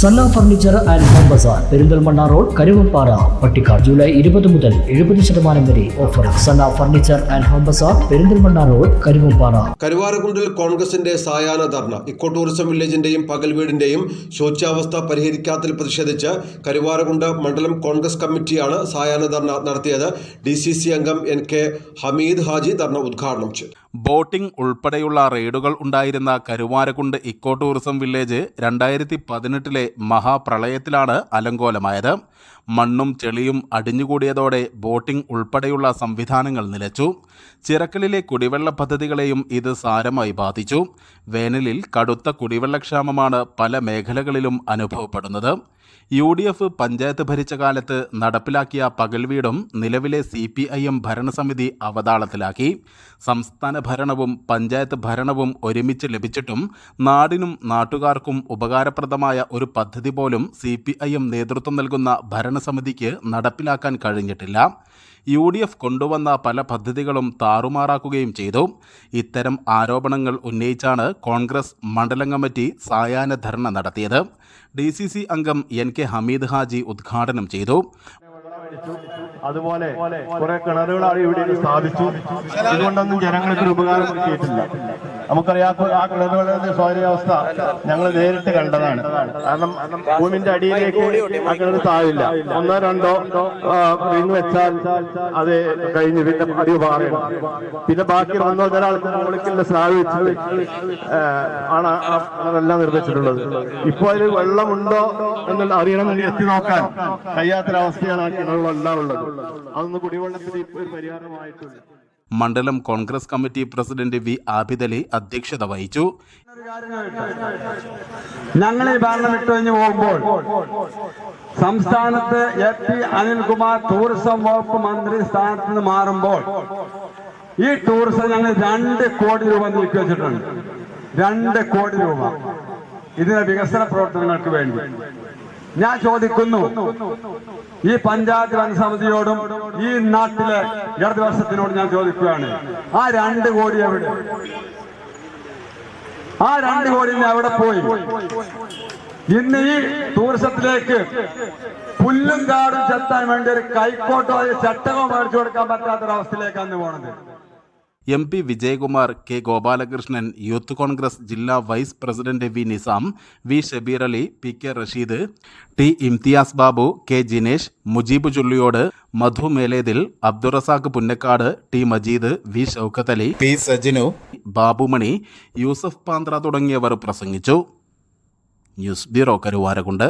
Sanna furniture and home bazaar Perinthalmanna road Karuvappara Pattikkad July ഇരുപത് മുതൽ എഴുപത് ശതമാനം വരെ offer Sanna furniture and home bazaar Perinthalmanna road Karuvappara കരുവാരക്കുണ്ടിൽ കോൺഗ്രസിന്റെ സായാഹ്ന ധർണ. ഇക്കോ ടൂറിസം വില്ലേജിന്റെയും പകൽ വീടിന്റെയും ശോച്യാവസ്ഥ പരിഹരിക്കാത്തതിൽ പ്രതിഷേധിച്ച് കരുവാരകുണ്ട് മണ്ഡലം കോൺഗ്രസ് കമ്മിറ്റിയാണ് സായാഹ്ന ധർണ നടത്തിയത്. ഡി സി സി അംഗം എൻ കെ ഹമീദ് ഹാജി ധർണ ഉദ്ഘാടനം ചെയ്തു. ബോട്ടിംഗ് ഉൾപ്പെടെയുള്ള റെയ്ഡുകൾ ഉണ്ടായിരുന്ന കരുവാരക്കുണ്ട് ഇക്കോ ടൂറിസം വില്ലേജ് രണ്ടായിരത്തി പതിനെട്ടിലെ മഹാപ്രളയത്തിലാണ് അലങ്കോലമായത്. മണ്ണും ചെളിയും അടിഞ്ഞുകൂടിയതോടെ ബോട്ടിംഗ് ഉൾപ്പെടെയുള്ള സംവിധാനങ്ങൾ നിലച്ചു. ചിറക്കലിലെ കുടിവെള്ള പദ്ധതികളെയും ഇത് സാരമായി ബാധിച്ചു. വേനലിൽ കടുത്ത കുടിവെള്ളക്ഷാമമാണ് പല മേഖലകളിലും അനുഭവപ്പെടുന്നത്. യു ഡി എഫ് പഞ്ചായത്ത് ഭരിച്ച കാലത്ത് നടപ്പിലാക്കിയ പകൽ വീടും നിലവിലെ സി പി ഐ എം ഭരണസമിതി അവതാളത്തിലാക്കി. സംസ്ഥാന ഭരണവും പഞ്ചായത്ത് ഭരണവും ഒരുമിച്ച് ലഭിച്ചിട്ടും നാടിനും നാട്ടുകാർക്കും ഉപകാരപ്രദമായ ഒരു പദ്ധതി പോലും സി പി ഐ എം നേതൃത്വം നൽകുന്ന ഭരണസമിതിക്ക് നടപ്പിലാക്കാൻ കഴിഞ്ഞിട്ടില്ല. യു ഡി എഫ് കൊണ്ടുവന്ന പല പദ്ധതികളും താറുമാറാക്കുകയും ചെയ്തു. ഇത്തരം ആരോപണങ്ങൾ ഉന്നയിച്ചാണ് കോൺഗ്രസ് മണ്ഡലം കമ്മിറ്റി സായാഹ്ന ധർണ നടത്തിയത്. ഡി സി സി അംഗം എൻ കെ ഹമീദ് ഹാജി ഉദ്ഘാടനം ചെയ്തു. അതുപോലെ കുറെ കിണറുകൾ ഇവിടെ സ്ഥാപിച്ചു ഇതുകൊണ്ടൊന്നും ജനങ്ങൾക്ക് ഉപകാരം കിട്ടിയിട്ടില്ല. നമുക്കറിയാം ആ കിണറുകളുടെ ശോചനീയാവസ്ഥ ഞങ്ങൾ നേരിട്ട് കണ്ടതാണ്. കാരണം ഭൂമിന്റെ അടിയിലേക്ക് ആ കിണർ താഴില്ല. ഒന്നോ രണ്ടോ റിങ് വെച്ചാൽ അത് കഴിഞ്ഞ് പിന്നെ അടി പാറയും പിന്നെ ബാക്കി ഒന്നോ ഒരാൾക്ക് മുകളിലുള്ള സ്ലാബ് വെച്ചിട്ട് ആണ് അതെല്ലാം നിർമ്മിച്ചിട്ടുള്ളത്. ഇപ്പൊ അതിൽ വെള്ളമുണ്ടോ എന്നുള്ള അറിയണമെന്ന് എത്തി നോക്കാൻ കഴിയാത്തൊരവസ്ഥയാണ് ആ കിണറുകളെല്ലാം ഉള്ളത്. അതൊന്ന് കുടിവെള്ളത്തിന് ഒരു പരിഹാരമായിട്ടില്ല മണ്ഡലം Congress committee president V Abidali അധ്യക്ഷത വഹിച്ചു. ഞങ്ങൾ ഈ ഭരണം വിട്ടുകഴിഞ്ഞ് പോകുമ്പോൾ സംസ്ഥാനത്ത് എ പി അനിൽകുമാർ ടൂറിസം വകുപ്പ് മന്ത്രി സ്ഥാനത്ത് നിന്ന് മാറുമ്പോൾ ഈ ടൂറിസം ഞങ്ങൾ രണ്ട് കോടി രൂപ നീക്കി വെച്ചിട്ടുണ്ട്. രണ്ട് കോടി രൂപ. ഇതിന്റെ വികസന പ്രവർത്തനങ്ങൾക്ക് വേണ്ടി. ഞാൻ ചോദിക്കുന്നു ഈ പഞ്ചായത്ത് വനസമിതിയോടും ഈ നാട്ടിലെ ഇടതുപക്ഷത്തിനോടും ഞാൻ ചോദിക്കുകയാണ് ആ രണ്ട് കോടി എവിടെ? ആ രണ്ട് കോടി അവിടെ പോയി? ഇന്ന് ഈ ടൂറിസത്തിലേക്ക് പുല്ലും കാടും ചെത്താൻ വേണ്ടി ഒരു കൈക്കോട്ടോ ചട്ടകോ മേടിച്ചു കൊടുക്കാൻ പറ്റാത്തൊരവസ്ഥയിലേക്കാണ് പോണത്. M P Vijayakumar K Gopalakrishnan youth Congress ജില്ലാ vice president V Nizam V Shabeer Ali P K Rasheed T Imthiyas Babu K Jinesh Mujeeb Chulliyode Madhu Melethil Abdurazak Punnakkad T Majeed V Shoukath Ali P Sajinu Babumani Yusuf Panthra തുടങ്ങിയവർ പ്രസംഗിച്ചു. News bureau Karuvarakund.